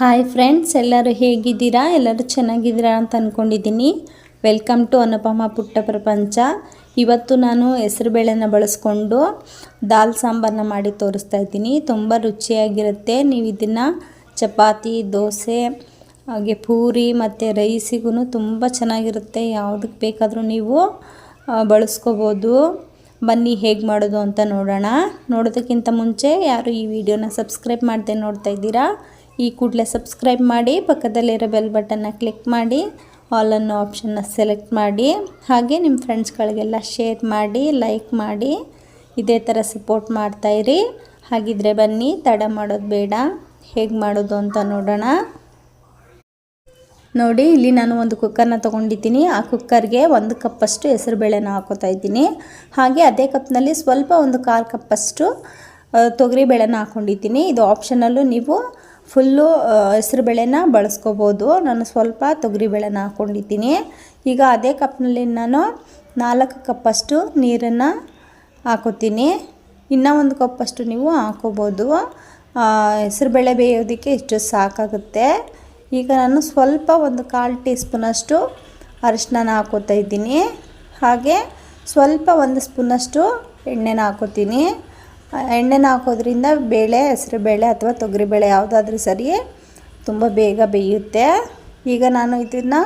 Hi friends ಎಲ್ಲರೂ ಹೇಗಿದ್ದೀರಾ? ಎಲ್ಲರೂ ಚೆನ್ನಾಗಿದ್ದೀರಾ ಅಂತ ಅಂದ್ಕೊಂಡಿದ್ದೀನಿ ವೆಲ್ಕಮ್ ಟು ಅನುಪಮ ಪುಟ್ಟ ಪ್ರಪಂಚ ಇವತ್ತು ನಾನು ಹೆಸರುಬೇಳೆನ ಬಳಸ್ಕೊಂಡು ದಾಲ್ ಸಾಂಬಾರನ್ನ ಮಾಡಿ ತೋರಿಸ್ತಾ ಇದ್ದೀನಿ. ತುಂಬ ರುಚಿಯಾಗಿರುತ್ತೆ. ನೀವು ಇದನ್ನು ಚಪಾತಿ, ದೋಸೆ, ಹಾಗೆ ಪೂರಿ ಮತ್ತು ರೈಸಿಗೂ ತುಂಬ ಚೆನ್ನಾಗಿರುತ್ತೆ. ಯಾವುದಕ್ಕೆ ಬೇಕಾದರೂ ನೀವು ಬಳಸ್ಕೋಬೋದು. ಬನ್ನಿ ಹೇಗೆ ಮಾಡೋದು ಅಂತ ನೋಡೋಣ. ನೋಡೋದಕ್ಕಿಂತ ಮುಂಚೆ ಯಾರು ಈ ವಿಡಿಯೋನ ಸಬ್ಸ್ಕ್ರೈಬ್ ಮಾಡದೆ ನೋಡ್ತಾ ಇದ್ದೀರಾ? ಈ ಕೂಡಲೇ ಸಬ್ಸ್ಕ್ರೈಬ್ ಮಾಡಿ, ಪಕ್ಕದಲ್ಲಿರೋ ಬೆಲ್ ಬಟನ್ನ ಕ್ಲಿಕ್ ಮಾಡಿ ಆಲ್ ಅನ್ನೋ ಆಪ್ಷನ್ನ ಸೆಲೆಕ್ಟ್ ಮಾಡಿ, ಹಾಗೆ ನಿಮ್ಮ ಫ್ರೆಂಡ್ಸ್ಗಳಿಗೆಲ್ಲ ಶೇರ್ ಮಾಡಿ ಲೈಕ್ ಮಾಡಿ, ಇದೇ ಥರ ಸಪೋರ್ಟ್ ಮಾಡ್ತಾಯಿರಿ ಹಾಗಿದ್ರೆ ಬನ್ನಿ, ತಡ ಮಾಡೋದು ಬೇಡ. ಹೇಗೆ ಮಾಡೋದು ಅಂತ ನೋಡೋಣ. ನೋಡಿ, ಇಲ್ಲಿ ನಾನು ಒಂದು ಕುಕ್ಕರ್ನ ತೊಗೊಂಡಿದ್ದೀನಿ. ಆ ಕುಕ್ಕರ್ಗೆ ಒಂದು ಕಪ್ಪಷ್ಟು ಹೆಸರುಬೇಳೆನ ಹಾಕೋತಾ ಇದ್ದೀನಿ. ಹಾಗೆ ಅದೇ ಕಪ್ನಲ್ಲಿ ಸ್ವಲ್ಪ ಒಂದು ಕಾಲು ಕಪ್ಪಷ್ಟು ತೊಗರಿಬೇಳೆನ ಹಾಕ್ಕೊಂಡಿದ್ದೀನಿ ಇದು ಆಪ್ಷನಲ್ಲೂ ನೀವು ಫುಲ್ಲು ಹೆಸರುಬೇಳೆನ ಬಳಸ್ಕೋಬೋದು. ನಾನು ಸ್ವಲ್ಪ ತೊಗರಿಬೇಳೆನ ಹಾಕ್ಕೊಂಡಿದ್ದೀನಿ ಈಗ ಅದೇ ಕಪ್ನಲ್ಲಿ ನಾನು ನಾಲ್ಕು ಕಪ್ಪಷ್ಟು ನೀರನ್ನು ಹಾಕೋತೀನಿ. ಇನ್ನೂ ಒಂದು ಕಪ್ಪಷ್ಟು ನೀವು ಹಾಕೋಬೋದು. ಹೆಸರುಬೇಳೆ ಬೇಯೋದಕ್ಕೆ ಇಷ್ಟು ಸಾಕಾಗುತ್ತೆ. ಈಗ ನಾನು ಸ್ವಲ್ಪ ಒಂದು ಕಾಲು ಟೀ ಸ್ಪೂನಷ್ಟು ಅರಿಶಿನ ಹಾಕೋತಾ ಇದ್ದೀನಿ. ಹಾಗೆ ಸ್ವಲ್ಪ ಒಂದು ಸ್ಪೂನಷ್ಟು ಎಣ್ಣೆನ ಹಾಕೋತೀನಿ. ಎಣ್ಣೆನ ಹಾಕೋದ್ರಿಂದ ಬೇಳೆ ಹೆಸರುಬೇಳೆ ಅಥವಾ ತೊಗರಿಬೇಳೆ ಯಾವುದಾದ್ರೂ ಸರಿ ತುಂಬ ಬೇಗ ಬೇಯುತ್ತೆ. ಈಗ ನಾನು ಇದನ್ನು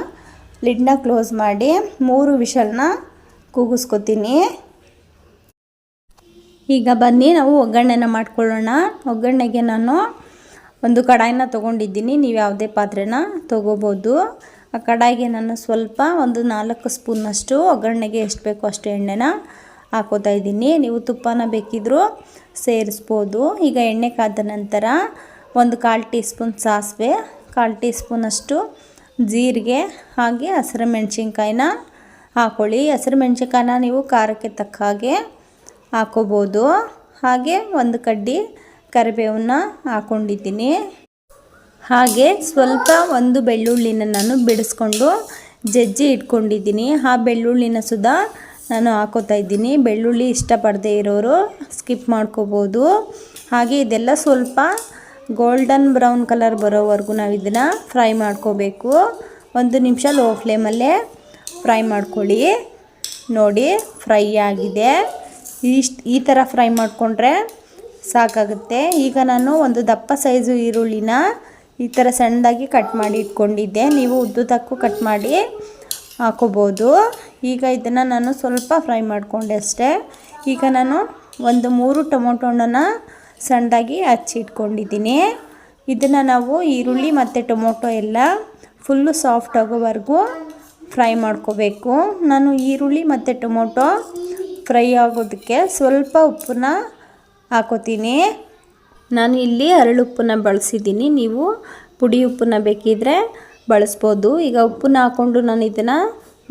ಲಿಡ್ನ ಕ್ಲೋಸ್ ಮಾಡಿ ಮೂರು ವಿಷಲ್ನ ಕೂಗಿಸ್ಕೊತೀನಿ. ಈಗ ಬನ್ನಿ, ನಾವು ಒಗ್ಗರಣೆನ ಮಾಡ್ಕೊಳ್ಳೋಣ. ಒಗ್ಗರಣೆಗೆ ನಾನು ಒಂದು ಕಡಾಯಿನ ತೊಗೊಂಡಿದ್ದೀನಿ. ನೀವು ಯಾವುದೇ ಪಾತ್ರೆನ ತೊಗೋಬೋದು. ಆ ಕಡಾಯಿಗೆ ನಾನು ಸ್ವಲ್ಪ ಒಂದು ನಾಲ್ಕು ಸ್ಪೂನಷ್ಟು ಒಗ್ಗರಣೆಗೆ ಎಷ್ಟು ಬೇಕೋ ಅಷ್ಟು ಎಣ್ಣೆನ ಹಾಕೋತಾ ಇದ್ದೀನಿ. ನೀವು ತುಪ್ಪನ ಬೇಕಿದ್ದರೂ ಸೇರಿಸ್ಬೋದು. ಈಗ ಎಣ್ಣೆ ಕಾದ ನಂತರ ಒಂದು ಕಾಲು ಟೀ ಸ್ಪೂನ್ ಸಾಸಿವೆ, ಕಾಲು ಟೀ ಸ್ಪೂನಷ್ಟು ಜೀರಿಗೆ ಹಾಗೆ ಹಸಿರು ಮೆಣಸಿನ್ಕಾಯಿನ ಹಾಕೊಳ್ಳಿ. ಹಸಿರು ಮೆಣಸಿನ್ಕಾಯಿನ ನೀವು ಖಾರಕ್ಕೆ ತಕ್ಕ ಹಾಗೆ ಹಾಕೋಬೋದು. ಹಾಗೆ ಒಂದು ಕಡ್ಡಿ ಕರಿಬೇವನ್ನ ಹಾಕೊಂಡಿದ್ದೀನಿ. ಹಾಗೆ ಸ್ವಲ್ಪ ಒಂದು ಬೆಳ್ಳುಳ್ಳಿನ ನಾನು ಬಿಡಿಸ್ಕೊಂಡು ಜಜ್ಜಿ ಇಟ್ಕೊಂಡಿದ್ದೀನಿ. ಆ ಬೆಳ್ಳುಳ್ಳಿನ ಸುಧಾ ನಾನು ಹಾಕೋತಾ ಇದ್ದೀನಿ. ಬೆಳ್ಳುಳ್ಳಿ ಇಷ್ಟಪಡದೇ ಇರೋರು ಸ್ಕಿಪ್ ಮಾಡ್ಕೋಬೋದು. ಹಾಗೆ ಇದೆಲ್ಲ ಸ್ವಲ್ಪ ಗೋಲ್ಡನ್ ಬ್ರೌನ್ ಕಲರ್ ಬರೋವರೆಗೂ ನಾವು ಇದನ್ನು ಫ್ರೈ ಮಾಡ್ಕೋಬೇಕು. ಒಂದು ನಿಮಿಷ ಲೋ ಫ್ಲೇಮಲ್ಲೇ ಫ್ರೈ ಮಾಡ್ಕೊಳ್ಳಿ. ನೋಡಿ ಫ್ರೈ ಆಗಿದೆ. ಇಷ್ಟು, ಈ ಥರ ಫ್ರೈ ಮಾಡಿಕೊಂಡ್ರೆ ಸಾಕಾಗುತ್ತೆ. ಈಗ ನಾನು ಒಂದು ದಪ್ಪ ಸೈಜು ಈರುಳ್ಳಿನ ಈ ಥರ ಸಣ್ಣದಾಗಿ ಕಟ್ ಮಾಡಿ ಇಟ್ಕೊಂಡಿದ್ದೆ. ನೀವು ಉದ್ದುದಕ್ಕೂ ಕಟ್ ಮಾಡಿ ಹಾಕೋಬೋದು. ಈಗ ಇದನ್ನು ನಾನು ಸ್ವಲ್ಪ ಫ್ರೈ ಮಾಡಿಕೊಂಡೆ ಅಷ್ಟೇ. ಈಗ ನಾನು ಒಂದು ಮೂರು ಟೊಮೊಟೊ ಹಣ್ಣನ್ನು ಸಣ್ಣದಾಗಿ ಹಚ್ಚಿಟ್ಕೊಂಡಿದ್ದೀನಿ ಇದನ್ನು ನಾವು ಈರುಳ್ಳಿ ಮತ್ತು ಟೊಮೊಟೊ ಎಲ್ಲ ಫುಲ್ಲು ಸಾಫ್ಟ್ ಆಗೋವರೆಗೂ ಫ್ರೈ ಮಾಡ್ಕೋಬೇಕು. ನಾನು ಈರುಳ್ಳಿ ಮತ್ತು ಟೊಮೊಟೊ ಫ್ರೈ ಆಗೋದಕ್ಕೆ ಸ್ವಲ್ಪ ಉಪ್ಪನ್ನ ಹಾಕೋತೀನಿ. ನಾನು ಇಲ್ಲಿ ಹರಳುಪ್ಪನ್ನ ಬಳಸಿದ್ದೀನಿ. ನೀವು ಪುಡಿ ಉಪ್ಪನ್ನ ಬೇಕಿದ್ರೆ ಬಳಸ್ಬೋದು. ಈಗ ಉಪ್ಪನ್ನ ಹಾಕ್ಕೊಂಡು ನಾನು ಇದನ್ನು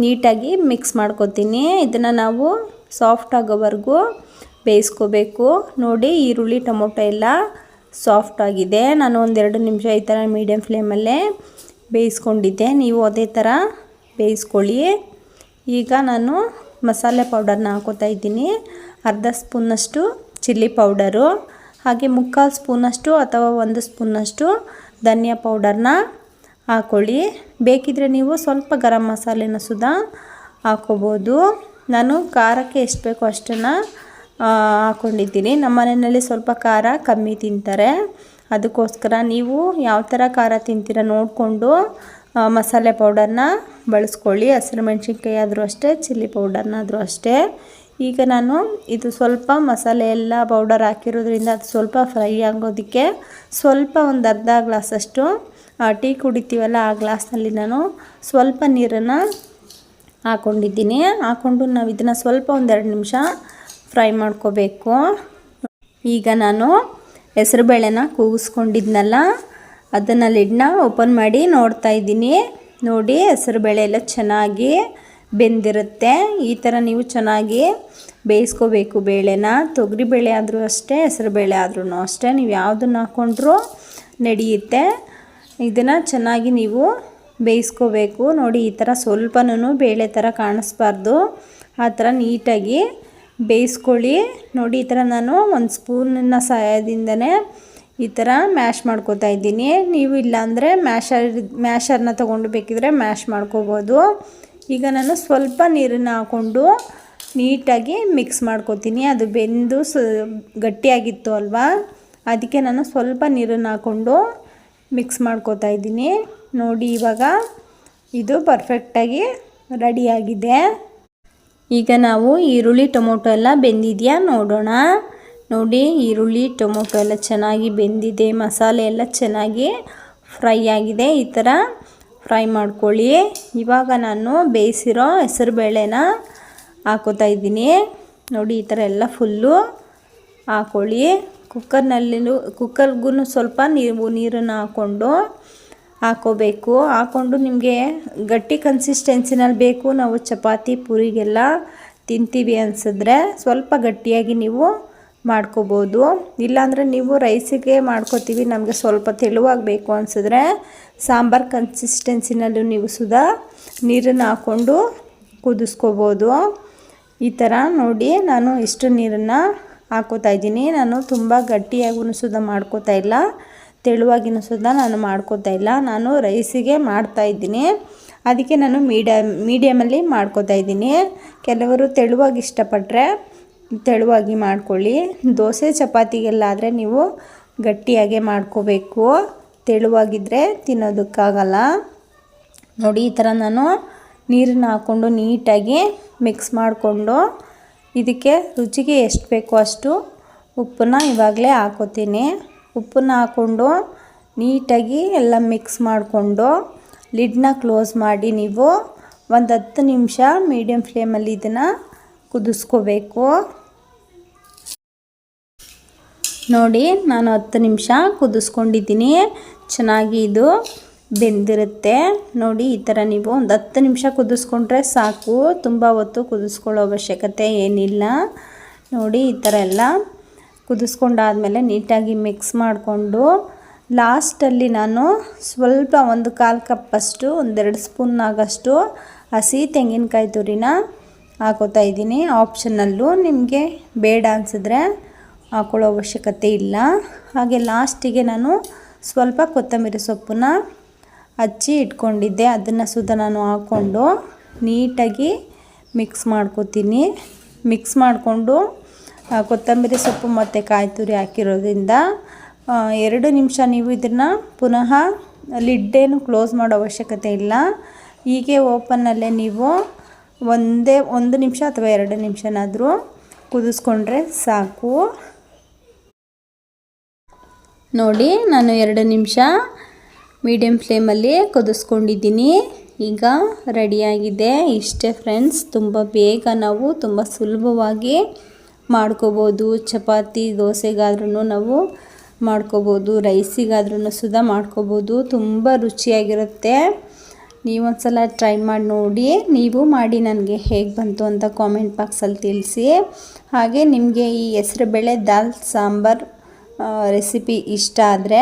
ನೀಟಾಗಿ ಮಿಕ್ಸ್ ಮಾಡ್ಕೊತೀನಿ. ಇದನ್ನು ನಾವು ಸಾಫ್ಟ್ ಆಗೋವರೆಗೂ ಬೇಯಿಸ್ಕೋಬೇಕು. ನೋಡಿ, ಈರುಳ್ಳಿ, ಟೊಮೊಟೊ ಎಲ್ಲ ಸಾಫ್ಟ್ ಆಗಿದೆ. ನಾನು ಒಂದೆರಡು ನಿಮಿಷ ಈ ಥರ ಮೀಡಿಯಮ್ ಫ್ಲೇಮಲ್ಲೇ ಬೇಯಿಸ್ಕೊಂಡಿದ್ದೆ. ನೀವು ಅದೇ ಥರ ಬೇಯಿಸ್ಕೊಳ್ಳಿ. ಈಗ ನಾನು ಮಸಾಲೆ ಪೌಡರ್ನ ಹಾಕೋತಾ ಇದ್ದೀನಿ. ಅರ್ಧ ಸ್ಪೂನಷ್ಟು ಚಿಲ್ಲಿ ಪೌಡರು ಹಾಗೆ ಮುಕ್ಕಾಲು ಸ್ಪೂನಷ್ಟು ಅಥವಾ ಒಂದು ಸ್ಪೂನಷ್ಟು ಧನಿಯಾ ಪೌಡರ್ನ ಹಾಕ್ಕೊಳ್ಳಿ ಬೇಕಿದ್ರೆ ನೀವು ಸ್ವಲ್ಪ ಗರಂ ಮಸಾಲೆನ ಸುದ ಹಾಕೋಬೋದು. ನಾನು ಖಾರಕ್ಕೆ ಎಷ್ಟು ಬೇಕೋ ಅಷ್ಟನ್ನು ಹಾಕ್ಕೊಂಡಿದ್ದೀನಿ ನಮ್ಮ ಮನೆಯಲ್ಲಿ ಸ್ವಲ್ಪ ಖಾರ ಕಮ್ಮಿ ತಿಂತಾರೆ. ಅದಕ್ಕೋಸ್ಕರ ನೀವು ಯಾವ ಥರ ಖಾರ ತಿಂತೀರ ನೋಡಿಕೊಂಡು ಮಸಾಲೆ ಪೌಡರ್ನ ಬಳಸ್ಕೊಳ್ಳಿ. ಹಸಿರು ಮೆಣಸಿನ್ಕಾಯಿ ಆದರೂ ಅಷ್ಟೇ, ಚಿಲ್ಲಿ ಪೌಡರ್ನಾದರೂ ಅಷ್ಟೇ. ಈಗ ನಾನು ಇದು ಸ್ವಲ್ಪ ಮಸಾಲೆ ಎಲ್ಲ ಪೌಡರ್ ಹಾಕಿರೋದ್ರಿಂದ ಅದು ಸ್ವಲ್ಪ ಫ್ರೈ ಆಗೋದಕ್ಕೆ ಸ್ವಲ್ಪ ಒಂದು ಅರ್ಧ ಗ್ಲಾಸಷ್ಟು ಟೀ ಕುಡಿತೀವಲ್ಲ, ಆ ಗ್ಲಾಸ್ನಲ್ಲಿ ನಾನು ಸ್ವಲ್ಪ ನೀರನ್ನು ಹಾಕ್ಕೊಂಡಿದ್ದೀನಿ ಹಾಕ್ಕೊಂಡು ನಾವು ಇದನ್ನು ಸ್ವಲ್ಪ ಒಂದೆರಡು ನಿಮಿಷ ಫ್ರೈ ಮಾಡ್ಕೋಬೇಕು. ಈಗ ನಾನು ಹೆಸರುಬೇಳೆನ ಕೂಗಿಸ್ಕೊಂಡಿದ್ನಲ್ಲ, ಅದನ್ನು ಲಿಡ್ನ ಓಪನ್ ಮಾಡಿ ನೋಡ್ತಾ ಇದ್ದೀನಿ. ನೋಡಿ ಹೆಸರುಬೇಳೆ ಎಲ್ಲ ಚೆನ್ನಾಗಿ ಬೆಂದಿರುತ್ತೆ. ಈ ಥರ ನೀವು ಚೆನ್ನಾಗಿ ಬೇಯಿಸ್ಕೋಬೇಕು ಬೇಳೆನ. ತೊಗರಿ ಬೇಳೆ ಆದರೂ ಅಷ್ಟೇ, ಹೆಸರು ಬೇಳೆ ಆದ್ರೂ ಅಷ್ಟೇ. ನೀವು ಯಾವುದನ್ನ ಹಾಕ್ಕೊಂಡ್ರೂ ನಡೆಯುತ್ತೆ. ಇದನ್ನು ಚೆನ್ನಾಗಿ ನೀವು ಬೇಯಿಸ್ಕೋಬೇಕು. ನೋಡಿ, ಈ ಥರ ಸ್ವಲ್ಪನೂ ಬೇಳೆ ಥರ ಕಾಣಿಸ್ಬಾರ್ದು. ಆ ಥರ ನೀಟಾಗಿ ಬೇಯಿಸ್ಕೊಳ್ಳಿ. ನೋಡಿ, ಈ ಥರ ನಾನು ಒಂದು ಸ್ಪೂನಿನ ಸಹಾಯದಿಂದನೇ ಈ ಥರ ಮ್ಯಾಶ್ ಮಾಡ್ಕೋತಾ ಇದ್ದೀನಿ. ನೀವು ಇಲ್ಲಾಂದರೆ ಮ್ಯಾಶರ್, ಮ್ಯಾಶರ್ನ ತೊಗೊಂಡು ಬೇಕಿದ್ರೆ ಮ್ಯಾಶ್ ಮಾಡ್ಕೋಬೋದು. ಈಗ ನಾನು ಸ್ವಲ್ಪ ನೀರನ್ನು ಹಾಕ್ಕೊಂಡು ನೀಟಾಗಿ ಮಿಕ್ಸ್ ಮಾಡ್ಕೋತೀನಿ. ಅದು ಬೆಂದು ಸ, ಗಟ್ಟಿಯಾಗಿತ್ತು ಅಲ್ವಾ? ಅದಕ್ಕೆ ನಾನು ಸ್ವಲ್ಪ ನೀರನ್ನು ಹಾಕ್ಕೊಂಡು ಮಿಕ್ಸ್ ಮಾಡ್ಕೋತಾ ಇದ್ದೀನಿ. ನೋಡಿ ಇವಾಗ ಇದು ಪರ್ಫೆಕ್ಟಾಗಿ ರೆಡಿಯಾಗಿದೆ ಈಗ ನಾವು ಈರುಳ್ಳಿ ಟೊಮೊಟೊ ಎಲ್ಲ ಬೆಂದಿದೆಯಾ ನೋಡೋಣ. ನೋಡಿ ಈರುಳ್ಳಿ ಟೊಮೊಟೊ ಎಲ್ಲ ಚೆನ್ನಾಗಿ ಬೆಂದಿದೆ. ಮಸಾಲೆ ಎಲ್ಲ ಚೆನ್ನಾಗಿ ಫ್ರೈ ಆಗಿದೆ. ಈ ಥರ ಫ್ರೈ ಮಾಡ್ಕೊಳ್ಳಿ. ಇವಾಗ ನಾನು ಬೇಯಿಸಿರೋ ಹೆಸರುಬೇಳೆನ ಹಾಕೋತಾ ಇದ್ದೀನಿ. ನೋಡಿ ಈ ಥರ ಎಲ್ಲ ಫುಲ್ಲು ಹಾಕೊಳ್ಳಿ. ಕುಕ್ಕರ್ನಲ್ಲಿ ಕುಕ್ಕರ್ಗೂ ಸ್ವಲ್ಪ ನೀವು ನೀರನ್ನು ಹಾಕ್ಕೊಂಡು ಹಾಕೋಬೇಕು. ಹಾಕ್ಕೊಂಡು ನಿಮಗೆ ಗಟ್ಟಿ ಕನ್ಸಿಸ್ಟೆನ್ಸಿನಲ್ಲಿ ಬೇಕು. ನಾವು ಚಪಾತಿ, ಪೂರಿಗೆಲ್ಲ ತಿಂತೀವಿ ಅನಿಸಿದ್ರೆ ಸ್ವಲ್ಪ ಗಟ್ಟಿಯಾಗಿ ನೀವು ಮಾಡ್ಕೋಬೋದು. ಇಲ್ಲಾಂದರೆ ನೀವು ರೈಸಿಗೆ ಮಾಡ್ಕೋತೀವಿ. ನಮಗೆ ಸ್ವಲ್ಪ ತೆಳುವಾಗಬೇಕು ಅನಿಸಿದ್ರೆ ಸಾಂಬಾರು ಕನ್ಸಿಸ್ಟೆನ್ಸಿನಲ್ಲೂ ನೀವು ಸುಧಾ ನೀರನ್ನು ಹಾಕ್ಕೊಂಡು ಕುದಿಸ್ಕೋಬೋದು. ಈ ಥರ ನೋಡಿ ನಾನು ಇಷ್ಟು ನೀರನ್ನು ಹಾಕೋತಾ ಇದ್ದೀನಿ. ನಾನು ತುಂಬ ಗಟ್ಟಿಯಾಗೂ ಸುದ ಮಾಡ್ಕೋತಾ ಇಲ್ಲ. ತೆಳುವಾಗಿನೂ ಸುದ ನಾನು ಮಾಡ್ಕೋತಾ ಇಲ್ಲ. ನಾನು ರೈಸಿಗೆ ಮಾಡ್ತಾ ಇದ್ದೀನಿ. ಅದಕ್ಕೆ ನಾನು ಮೀಡಿಯಮ್ ಮೀಡಿಯಮಲ್ಲಿ ಮಾಡ್ಕೋತಾ ಇದ್ದೀನಿ. ಕೆಲವರು ತೆಳುವಾಗಿ ಇಷ್ಟಪಟ್ಟರೆ ತೆಳುವಾಗಿ ಮಾಡ್ಕೊಳ್ಳಿ. ದೋಸೆ ಚಪಾತಿಗೆಲ್ಲ ಆದರೆ ನೀವು ಗಟ್ಟಿಯಾಗೆ ಮಾಡ್ಕೋಬೇಕು. ತೆಳುವಾಗಿದ್ದರೆ ತಿನ್ನೋದಕ್ಕಾಗಲ್ಲ. ನೋಡಿ, ಈ ಥರ ನಾನು ನೀರನ್ನ ಹಾಕ್ಕೊಂಡು ನೀಟಾಗಿ ಮಿಕ್ಸ್ ಮಾಡಿಕೊಂಡು ಇದಕ್ಕೆ ರುಚಿಗೆ ಎಷ್ಟು ಬೇಕೋ ಅಷ್ಟು ಉಪ್ಪನ್ನ ಇವಾಗಲೇ ಹಾಕೋತೀನಿ. ಉಪ್ಪನ್ನ ಹಾಕ್ಕೊಂಡು ನೀಟಾಗಿ ಎಲ್ಲ ಮಿಕ್ಸ್ ಮಾಡಿಕೊಂಡು ಲಿಡ್ನ ಕ್ಲೋಸ್ ಮಾಡಿ ನೀವು ಒಂದು ಹತ್ತು ನಿಮಿಷ ಮೀಡಿಯಮ್ ಫ್ಲೇಮಲ್ಲಿ ಇದನ್ನು ಕುದಿಸ್ಕೋಬೇಕು. ನೋಡಿ ನಾನು ಹತ್ತು ನಿಮಿಷ ಕುದಿಸ್ಕೊಂಡಿದ್ದೀನಿ. ಚೆನ್ನಾಗಿ ಇದು ಬೆಂದಿರುತ್ತೆ. ನೋಡಿ, ಈ ಥರ ನೀವು ಒಂದು ಹತ್ತು ನಿಮಿಷ ಕುದಿಸ್ಕೊಂಡ್ರೆ ಸಾಕು. ತುಂಬ ಹೊತ್ತು ಕುದಿಸ್ಕೊಳ್ಳೋ ಅವಶ್ಯಕತೆ ಏನಿಲ್ಲ. ನೋಡಿ, ಈ ಥರ ಎಲ್ಲ ಕುದಿಸ್ಕೊಂಡಾದಮೇಲೆ ನೀಟಾಗಿ ಮಿಕ್ಸ್ ಮಾಡಿಕೊಂಡು ಲಾಸ್ಟಲ್ಲಿ ನಾನು ಸ್ವಲ್ಪ ಒಂದು ಕಾಲು ಕಪ್ಪಷ್ಟು ಒಂದೆರಡು ಸ್ಪೂನ್ ಆಗಷ್ಟು ಹಸಿ ತೆಂಗಿನಕಾಯಿ ತುರಿನ ಹಾಕೋತಾ ಇದ್ದೀನಿ. ಆಪ್ಷನಲ್ಲು ನಿಮಗೆ ಬೇಡ ಅನಿಸಿದ್ರೆ ಹಾಕೊಳ್ಳೋ ಅವಶ್ಯಕತೆ ಇಲ್ಲ. ಹಾಗೆ ಲಾಸ್ಟಿಗೆ ನಾನು ಸ್ವಲ್ಪ ಕೊತ್ತಂಬರಿ ಸೊಪ್ಪನ್ನ ಹಚ್ಚಿ ಇಟ್ಕೊಂಡಿದ್ದೆ. ಅದನ್ನು ಸುದ ನಾನು ಹಾಕ್ಕೊಂಡು ನೀಟಾಗಿ ಮಿಕ್ಸ್ ಮಾಡ್ಕೊತೀನಿ. ಮಿಕ್ಸ್ ಮಾಡಿಕೊಂಡು ಕೊತ್ತಂಬರಿ ಸೊಪ್ಪು ಮತ್ತು ಕಾಯಿ ತುರಿ ಹಾಕಿರೋದ್ರಿಂದ ಎರಡು ನಿಮಿಷ ನೀವು ಇದನ್ನು ಪುನಃ ಲಿಡ್ಡೇನು ಕ್ಲೋಸ್ ಮಾಡೋ ಅವಶ್ಯಕತೆ ಇಲ್ಲ. ಹೀಗೆ ಓಪನ್ನಲ್ಲೇ ನೀವು ಒಂದೇ, ಒಂದು ನಿಮಿಷ ಅಥವಾ ಎರಡು ನಿಮಿಷನಾದರೂ ಕುದಿಸ್ಕೊಂಡ್ರೆ ಸಾಕು. ನೋಡಿ, ನಾನು ಎರಡು ನಿಮಿಷ ಮೀಡಿಯಮ್ ಫ್ಲೇಮಲ್ಲಿ ಕುದಿಸ್ಕೊಂಡಿದ್ದೀನಿ. ಈಗ ರೆಡಿಯಾಗಿದೆ. ಇಷ್ಟೇ ಫ್ರೆಂಡ್ಸ್, ತುಂಬ ಬೇಗ ನಾವು ತುಂಬ ಸುಲಭವಾಗಿ ಮಾಡ್ಕೋಬೋದು. ಚಪಾತಿ ದೋಸೆಗಾದ್ರೂ ನಾವು ಮಾಡ್ಕೋಬೋದು. ರೈಸಿಗಾದ್ರೂ ಸುಧಾ ಮಾಡ್ಕೋಬೋದು. ತುಂಬ ರುಚಿಯಾಗಿರುತ್ತೆ. ನೀವೊಂದ್ಸಲ ಟ್ರೈ ಮಾಡಿ ನೋಡಿ. ನೀವು ಮಾಡಿ ನನಗೆ ಹೇಗೆ ಬಂತು ಅಂತ ಕಾಮೆಂಟ್ ಬಾಕ್ಸಲ್ಲಿ ತಿಳಿಸಿ. ಹಾಗೆ ನಿಮಗೆ ಈ ಹೆಸರುಬೇಳೆ ದಾಲ್ ಸಾಂಬಾರ್ ರೆಸಿಪಿ ಇಷ್ಟ ಆದರೆ